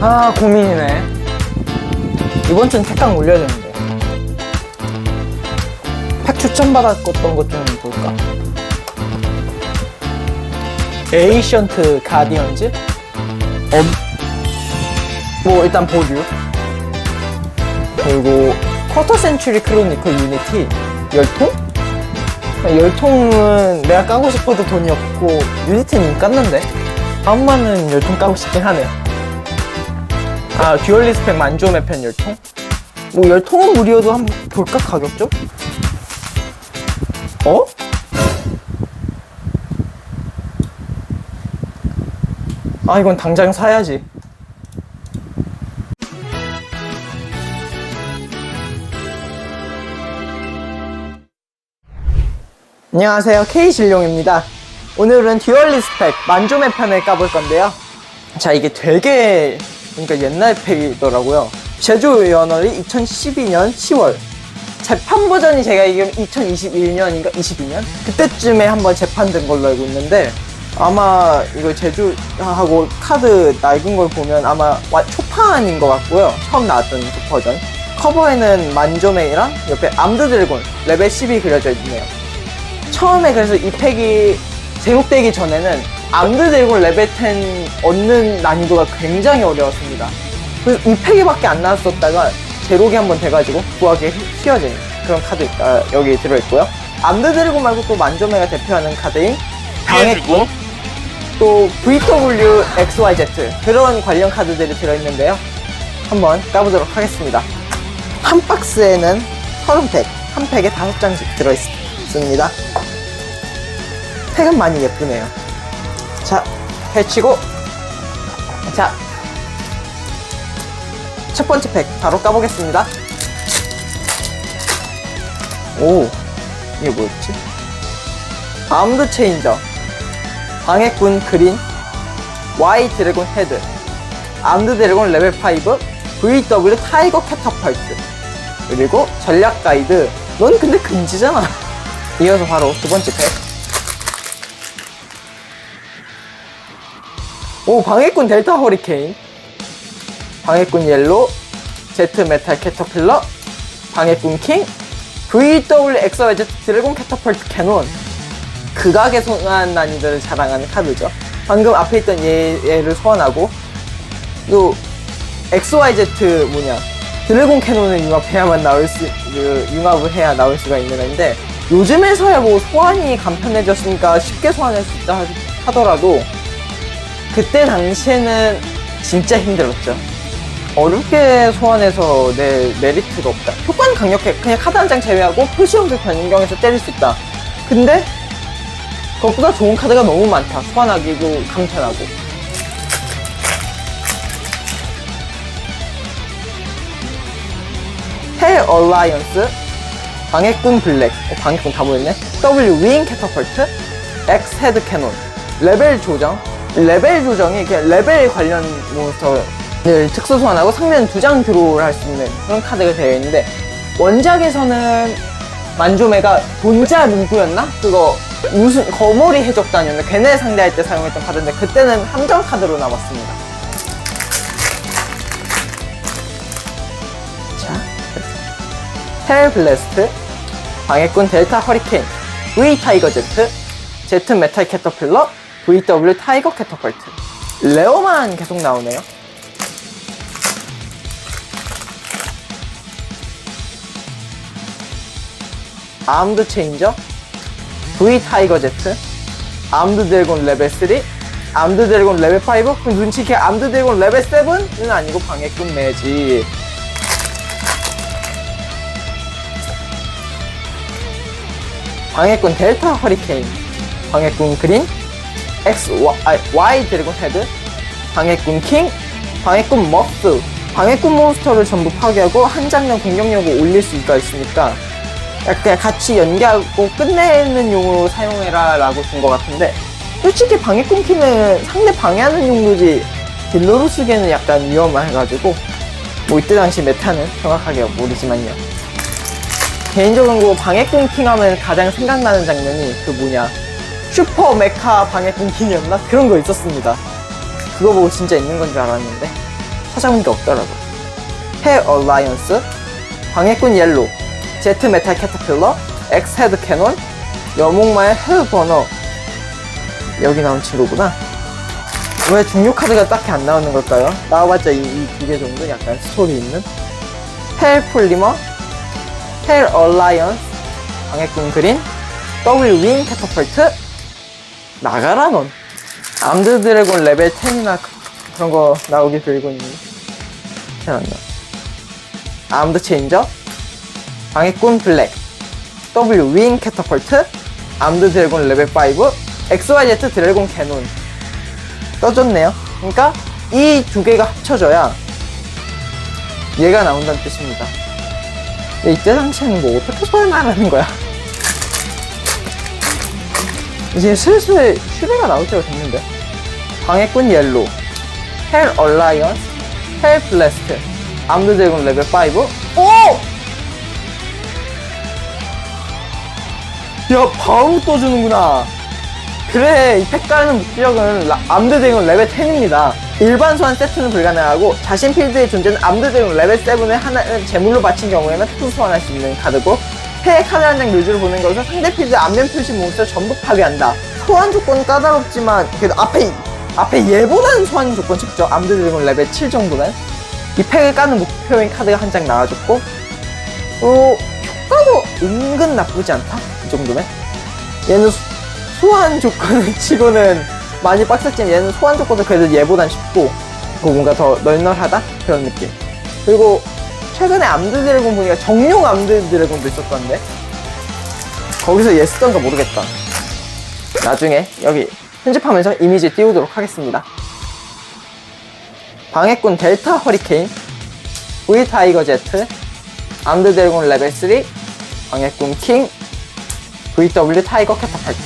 아 고민이네 이번 주는 택강 올려야 되는데 팩 추천 받았던 것 좀 볼까? 에이션트 가디언즈? 어, 뭐 일단 보류 그리고 쿼터 센츄리 크로니클 유니티 열통? 열통은 내가 까고 싶어도 돈이 없고 유니티는 깠는데 아무만은 열통 까고 싶긴 하네 아 듀얼리스 팩 만조 매 편 열통? 뭐 열통은 무료도 한번 볼까 가격 좀? 어? 아 이건 당장 사야지 안녕하세요 K실용입니다 오늘은 듀얼리스 팩 만조매 편을 까볼 건데요 자 이게 되게 그러니까 옛날 팩이더라고요. 제조 연월이 2012년 10월. 재판 버전이 제가 이게 2021년인가 22년? 그때쯤에 한번 재판된 걸로 알고 있는데 아마 이거 제주하고 카드 낡은 걸 보면 아마 와- 초판인 것 같고요. 처음 나왔던 그 버전. 커버에는 만조메이랑 옆에 암드 드래곤 레벨 10이 그려져 있네요. 처음에 그래서 이 팩이 제목되기 전에는 암드 드래곤 레벨 10 얻는 난이도가 굉장히 어려웠습니다. 그래서 이 팩이밖에 안 나왔었다가 제록이 한번 돼가지고 구하기 쉬워진 그런 카드가 여기 들어있고요. 암드 드래곤 말고 또 만조메가 대표하는 카드인 방해꾼, 또 VW XYZ 그런 관련 카드들이 들어있는데요. 한번 까보도록 하겠습니다. 한 박스에는 30팩, 한 팩에 5장씩 들어있습니다. 팩은 많이 예쁘네요. 자, 펼치고, 자, 첫 번째 팩 바로 까보겠습니다. 오, 이게 뭐였지? 암드 체인저, 방해꾼 그린, Y 드래곤 헤드, 암드 드래곤 레벨 5, VW 타이거 캐터펄트, 그리고 전략 가이드. 넌 근데 금지잖아. 이어서 바로 두 번째 팩. 오, 방해꾼 델타 허리케인. 방해꾼 옐로, 제트 메탈 캐터필러, 방해꾼 킹, VW XYZ 드래곤 캐터펄트 캐논. 극악의 소환 난이도를 자랑하는 카드죠. 방금 앞에 있던 얘, 얘를 소환하고, 또, XYZ 뭐냐. 드래곤 캐논을 융합해야만 나올 수, 그, 융합을 해야 나올 수가 있는 건데, 요즘에서야 뭐 소환이 간편해졌으니까 쉽게 소환할 수 있다 하- 하더라도, 그때 당시에는 진짜 힘들었죠. 어렵게 소환해서 내 메리트가 없다. 효과는 강력해. 그냥 카드 한 장 제외하고 표시형들 변경해서 때릴 수 있다. 근데 그것보다 좋은 카드가 너무 많다. 소환하기도 간편하고. 헬 얼라이언스, 방해꾼 블랙, 어, 방해꾼 다 보였네. W 윙 캐터펄트, X 헤드 캐논, 레벨 조정. 레벨 조정이 그냥 레벨 관련 몬스터를 특수 소환하고 상면 두 장 드로우를 할 수 있는 그런 카드가 되어 있는데 원작에서는 만조메가 돈자 누구였나? 그거 무슨 거머리 해적단이었나? 걔네 상대할 때 사용했던 카드인데 그때는 함정 카드로 나왔습니다. 자, 헬 블래스트, 방해꾼 델타 허리케인, V 타이거 제트, 제트 메탈 캐터필러, VW 타이거 캐터펄트. 레어만 계속 나오네요. 암드 체인저, V 타이거 제트, 암드 드래곤 레벨 3, 암드 드래곤 레벨 5, 그럼 눈치 있게 암드 드래곤 레벨 7은 아니고 방해꾼 매지. 방해꾼 델타 허리케인, 방해꾼 그린, X, Y, 아, Y 드래곤 헤드, 방해꾼 킹, 방해꾼 머스, 방해꾼 몬스터를 전부 파괴하고 한 장면 공격력을 올릴 수가 있으니까 약간 같이 연계하고 끝내는 용으로 사용해라 라고 준 것 같은데 솔직히 방해꾼 킹은 상대 방해하는 용도지 딜러로 쓰기에는 약간 위험해가지고 뭐 이때 당시 메타는 정확하게 모르지만요. 개인적으로 방해꾼 킹 하면 가장 생각나는 장면이 그 뭐냐 슈퍼 메카 방해꾼 킹이었나? 그런 거 있었습니다. 그거 보고 진짜 있는 건 줄 알았는데 찾아보니까 없더라고요. 해 얼라이언스, 방해꾼 옐로, 제트 메탈 캐터필러, 엑스 헤드 캐논, 여목마의 헬 버너. 여기 나온 친구구나. 왜 중요 카드가 딱히 안 나오는 걸까요? 나와봤자 이 두 개 정도 약간 스토리 있는. 헬 폴리머, 헬 얼라이언스, 방해꾼 그린, W 윙 캐터펄트, 나가라 넌. 암드 드래곤 레벨 10이나 그런 거 나오길 빌고 있는. 잘안 나. 암드 체인저, 방해꾼 블랙, W 윙 캐터펄트, 암드 드래곤 레벨 5, XYZ 드래곤 캐논. 떠줬네요. 그러니까 이 두 개가 합쳐져야 얘가 나온다는 뜻입니다. 이때 당시에는 뭐 어떻게 소환하라는 거야? 이제 슬슬 슈레가 나올 때가 됐는데. 방해꾼 옐로, 헬 얼라이언스, 헬 블래스트, 암드 드래곤 레벨 5. 오! 야, 바로 떠주는구나. 그래, 이 팩가는 목적은 라- 암드 드래곤 레벨 10입니다. 일반 소환 세트는 불가능하고 자신 필드에 존재하는 암드 드래곤 레벨 7의 하나를 제물로 바친 경우에는 특수 소환할 수 있는 카드고 폐에 카드 한 장 묘지를 보는 것은 상대 필드 앞면 표시 몬스터를 전부 파괴한다. 소환 조건은 까다롭지만 그래도 앞에 앞에 얘보다는 소환 조건 쉽죠. 암드 드래곤 레벨 7 정도는 이 팩을 까는 목표인 카드가 한 장 나와줬고 어, 효과도 은근 나쁘지 않다. 이 정도면 얘는 소- 소환 조건을 치고는 많이 빡셌지만 얘는 소환 조건도 그래도 얘보단 쉽고 그 뭔가 더 널널하다 그런 느낌 그리고 최근에 암드 드래곤 보니까 정용 암드 드래곤도 있었던데? 거기서 얘 쓰던가 모르겠다. 나중에 여기 편집하면서 이미지 띄우도록 하겠습니다. 방해꾼 델타 허리케인 V 타이거 제트 암드 드래곤 레벨 3 방해꾼 킹 VW 타이거 캐터팔트.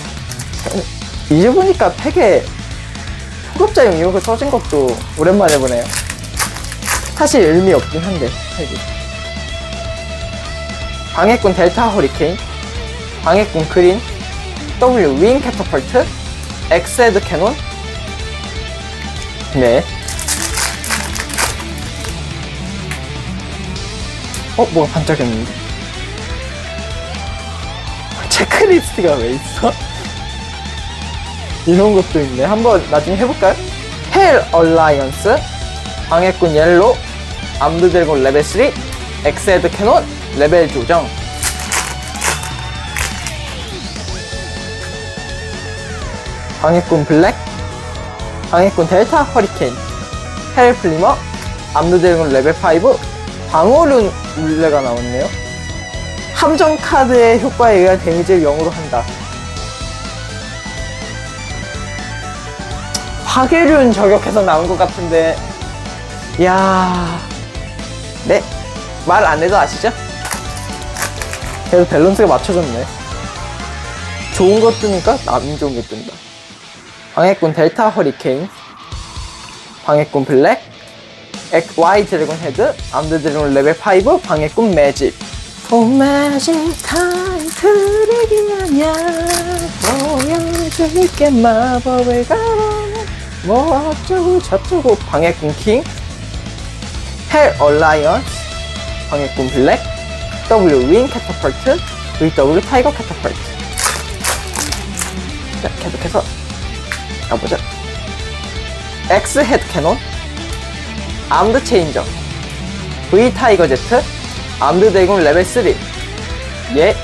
이제 보니까 팩에 초급자용 거 써진 것도 오랜만에 보네요. 사실 의미 없긴 한데, 팩이. 방해꾼 델타 허리케인, 방해꾼 그린, W 윙 캐터펄트, 헤드 캐논, 네. 어, 뭐가 반짝였는데? 체크리스트가 왜 있어? 이런 것도 있네. 한번 나중에 해볼까요? 헬 얼라이언스, 방해꾼 옐로, 암드 드래곤 레벨 3, 엑스헤드 캐논, 레벨 조정. 방해꾼 블랙, 방해꾼 델타 허리케인, 헬 플리머, 암드 드래곤 레벨 5, 방어룬 룰레가 나왔네요. 함정 카드의 효과에 의한 데미지를 0으로 한다. 파괴륜 저격해서 나온 것 같은데 이 야. 네. 말 안 해도 아시죠? 그래도 밸런스가 맞춰졌네. 좋은 거 뜨니까 안 좋은 게 뜬다. 방해꾼 델타 허리케인. 방해꾼 블랙. 엑 Y 드래곤 헤드. 암드 드래곤 레벨 5 방해꾼 매직. 오 매직 타임 트릭이 아냐 보여줄게. 마법을 가라 뭐 어쩌고 저쩌고. 방해꾼 킹, 헬 얼라이언스, 방해꾼 블랙, W 윙 캐터펄트, VW 타이거 캐터펄트. 자, 계속해서 가보자. X 헤드 캐논, 암드 체인저, V 타이거 제트, 암드 대공 레벨 3. 예.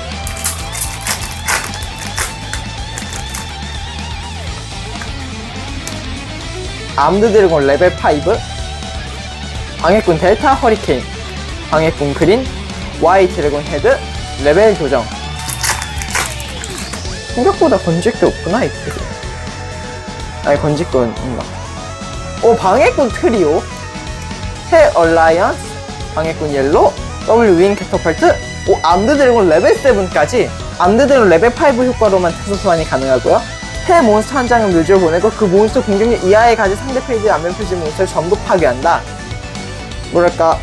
암드 드래곤 레벨 5 방해꾼 델타 허리케인 방해꾼 그린 Y 드래곤 헤드 레벨 조정. 생각보다 건질 게 없구나 이 트리 아니 건질 건 있나? 오 방해꾼 트리오. 해 얼라이언스 방해꾼 옐로 W 윙 캐터펄트 오 암드 드래곤 레벨 7까지. 암드 드래곤 레벨 5 효과로만 특수 소환이 가능하고요. 해 몬스터 한 장을 묘지로 보내고 그 몬스터 공격력 이하에 가진 상대 페이지 앞면 표시 몬스터를 전부 파괴한다. 뭐랄까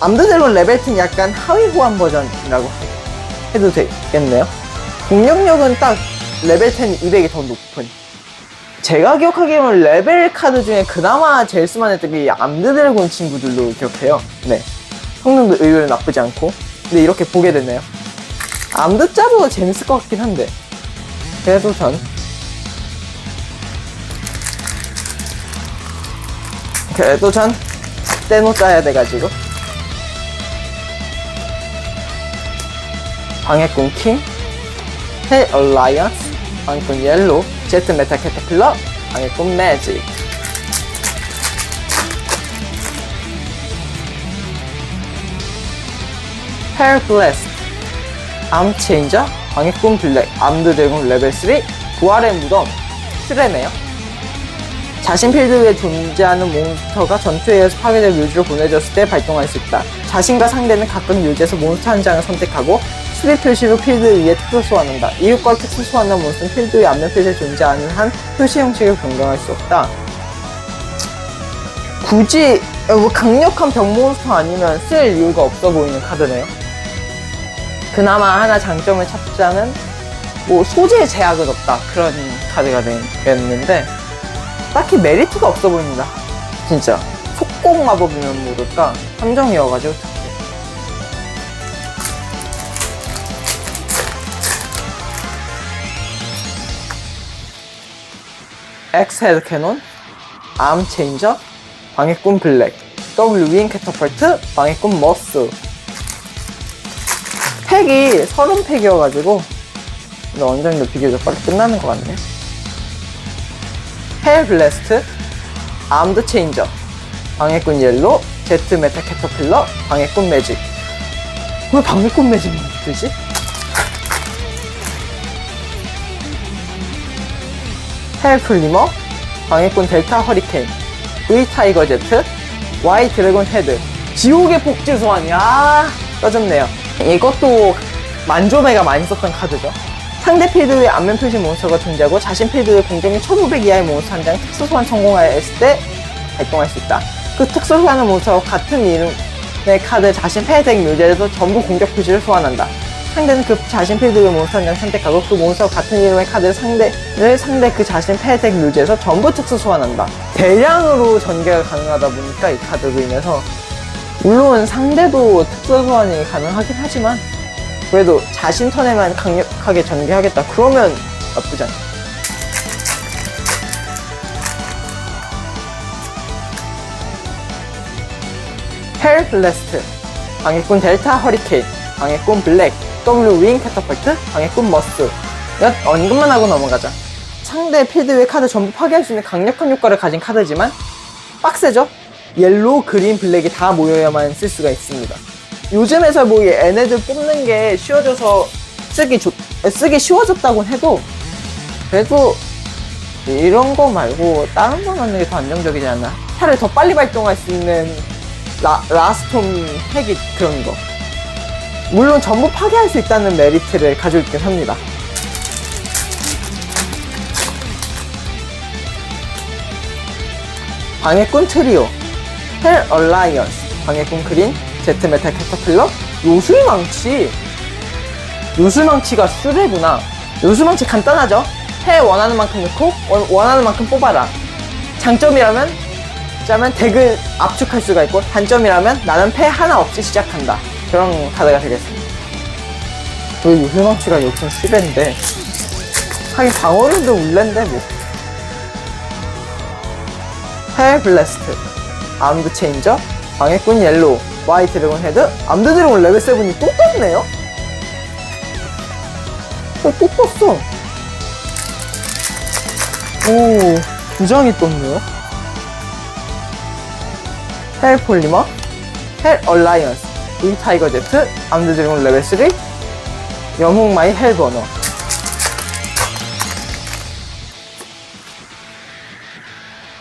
암드 드래곤 레벨 10 약간 하위 호환 버전이라고 해도 되겠네요. 공격력은 딱 레벨 10 200이 더 높은 제가 기억하기로는 레벨 카드 중에 그나마 제일 쓸만했던 게이 암드 드래곤 친구들로 기억해요. 네. 성능도 의외로 나쁘지 않고. 근데 이렇게 보게 됐네요. 암드 짜도 재밌을 것 같긴 한데. 그래도 전. 그래도 전 떼노 짜야 돼가지고. 방해꾼 킹, 헬 얼라이언스, 방해꾼 옐로, 제트 메타 캐터필러, 방해꾼 매직. 헬 블래스트, 암 체인저, 방해꾼 블랙, 암드 드래곤 레벨 3, 부활의 무덤, 트레네요. 자신 필드에 존재하는 몬스터가 전투에서 파괴될 묘지로 보내졌을 때 발동할 수 있다. 자신과 상대는 각각 묘지에서 몬스터 한 장을 선택하고 수비 표시로 필드 위에 특수 소환한다. 이웃과 특수 소환한 몬스터는 필드 위 앞면 필드에 존재하는 한 표시 형식을 변경할 수 없다. 굳이 어, 뭐 강력한 병 몬스터 아니면 쓸 이유가 없어 보이는 카드네요. 그나마 하나 장점을 찾자면 뭐 소재 제약은 없다 그런 카드가 되겠는데 딱히 메리트가 없어 보입니다. 진짜 속공 마법이면 모를까 함정이어가지고 특히. 헤드 캐논, 암 체인저, 방해꾼 블랙, W 윙 캐터펄트, 방해꾼 머스. 팩이 30팩이어가지고 어느 정도 비교적 빨리 끝나는 것 같네. 헬 블래스트, 암드 체인저, 방해꾼 옐로, 제트 메타 캐터필러, 방해꾼 매직. 왜 방해꾼 매직이 뜨지? 헬 플리머, 방해꾼 델타 허리케인, V 타이거 제트, Y 드래곤 헤드, 지옥의 복제 소환이 아 떠졌네요. 이것도 만조매가 많이 썼던 카드죠. 상대 필드에 앞면 표시 몬스터가 존재하고 자신 필드에 공격력 1500 이하의 몬스터 한장 특수 소환 성공하였을 때 발동할 수 있다. 그 특수 소환한 몬스터와 같은 이름의 카드 자신 패덱 묘지에서 전부 공격 표시를 소환한다. 상대는 그 자신 필드의 몬스터 한 장 선택하고 그 몬스터와 같은 이름의 카드를 상대를 상대 그 자신 패덱 묘지에서 전부 특수 소환한다. 대량으로 전개가 가능하다 보니까 이 카드로 인해서 물론 상대도 특수 소환이 가능하긴 하지만 그래도 자신 턴에만 강력하게 전개하겠다. 그러면 나쁘지 않아. 헬 블래스트, 방해꾼 델타 허리케인, 방해꾼 블랙, W 윙 캐터펄트, 방해꾼 머스. 이건 언급만 하고 넘어가자. 상대 필드의 카드 전부 파괴할 수 있는 강력한 효과를 가진 카드지만 빡세죠? 옐로우, 그린, 블랙이 다 모여야만 쓸 수가 있습니다. 요즘에서 뭐 이 얘네들 뽑는 게 쉬워져서 쓰기 좋, 쓰기 쉬워졌다고 해도 그래도 이런 거 말고 다른 거 넣는 게 더 안정적이지 않나. 차라리 더 빨리 발동할 수 있는 라, 라스톰 핵이 그런 거. 물론 전부 파괴할 수 있다는 메리트를 가지고 있긴 합니다. 방해꾼 트리오, 헬 얼라이언스, 방해꾼 그린, 제트 메탈 캐터필러, 요술망치. 요술망치가 수레구나. 요술망치 간단하죠? 해 원하는 만큼 넣고 원, 원하는 만큼 뽑아라. 장점이라면 짜면 덱을 압축할 수가 있고 단점이라면 나는 패 하나 없이 시작한다. 그런 카드가 되겠습니다. 그 요술망치가 역시 수레인데 하긴 방어력도 울랜데 뭐. 헬 블래스트, 암드 체인저, 방해꾼 옐로우, 와이 드래곤 헤드, 암드 드래곤 레벨 7이 또 떴네요? 어, 또 떴어. 오, 두 장이 떴네요. 헬 폴리머, 헬 얼라이언스, V 타이거 제트, 암드 드래곤 레벨 3, 영웅 마이 헬 버너.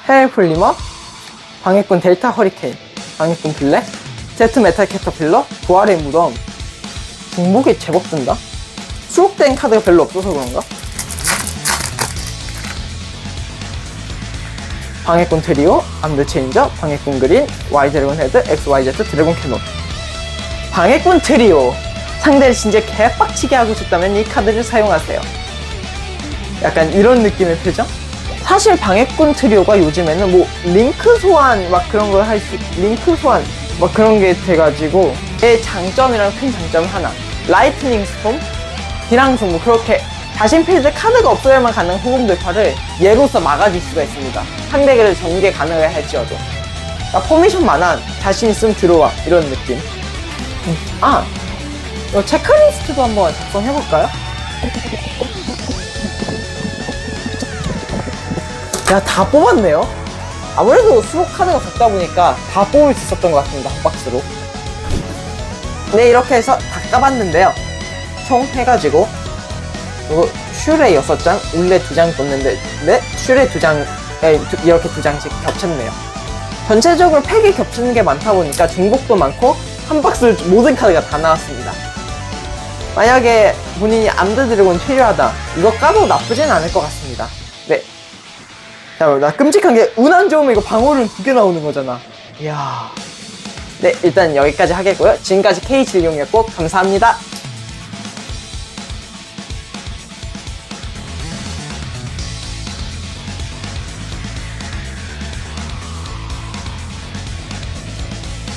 헬 폴리머, 방해꾼 델타 허리케인, 방해꾼 블랙, 제트 메탈 캐터필러, 부활의 무덤. 중복이 제법 뜬다? 수록된 카드가 별로 없어서 그런가? 방해꾼 트리오, 암드 체인저, 방해꾼 그린, Y 드래곤 헤드, XYZ 드래곤 캐논. 방해꾼 트리오. 상대를 진짜 개빡치게 하고 싶다면 이 카드를 사용하세요. 약간 이런 느낌의 표정? 사실 방해꾼 트리오가 요즘에는 뭐 링크 소환 막 그런 걸 할 수, 링크 소환 막 그런 게 돼가지고 내 장점이랑 큰 장점 하나. 라이트닝 스톰, 비랑송 뭐 그렇게 자신 필드 카드가 없어야만 가능한 호금 돌파를 얘로서 막아줄 수가 있습니다. 상대를 전개 가능을 할지어도. 나 포미션 만한 자신 있으면 들어와 이런 느낌. 음, 아, 이거 체크리스트도 한번 작성해볼까요? 야, 다 뽑았네요? 아무래도 수록 카드가 적다 보니까 다 뽑을 수 있었던 것 같습니다, 한 박스로. 네, 이렇게 해서 다 까봤는데요. 총 해가지고, 이거 슈레 6장, 울레 2장 떴는데, 네? 슈레 2장, 이렇게 2장씩 겹쳤네요. 전체적으로 팩이 겹치는 게 많다 보니까 중복도 많고, 한 박스 모든 카드가 다 나왔습니다. 만약에 본인이 암드 드래곤 필요하다. 이거 까도 나쁘진 않을 것 같습니다. 네. 자, 나 끔찍한 게 운 안 좋으면 이거 방어는 두개 나오는 거잖아. 이야. 네, 일단 여기까지 하겠고요. 지금까지 K76이었고 감사합니다.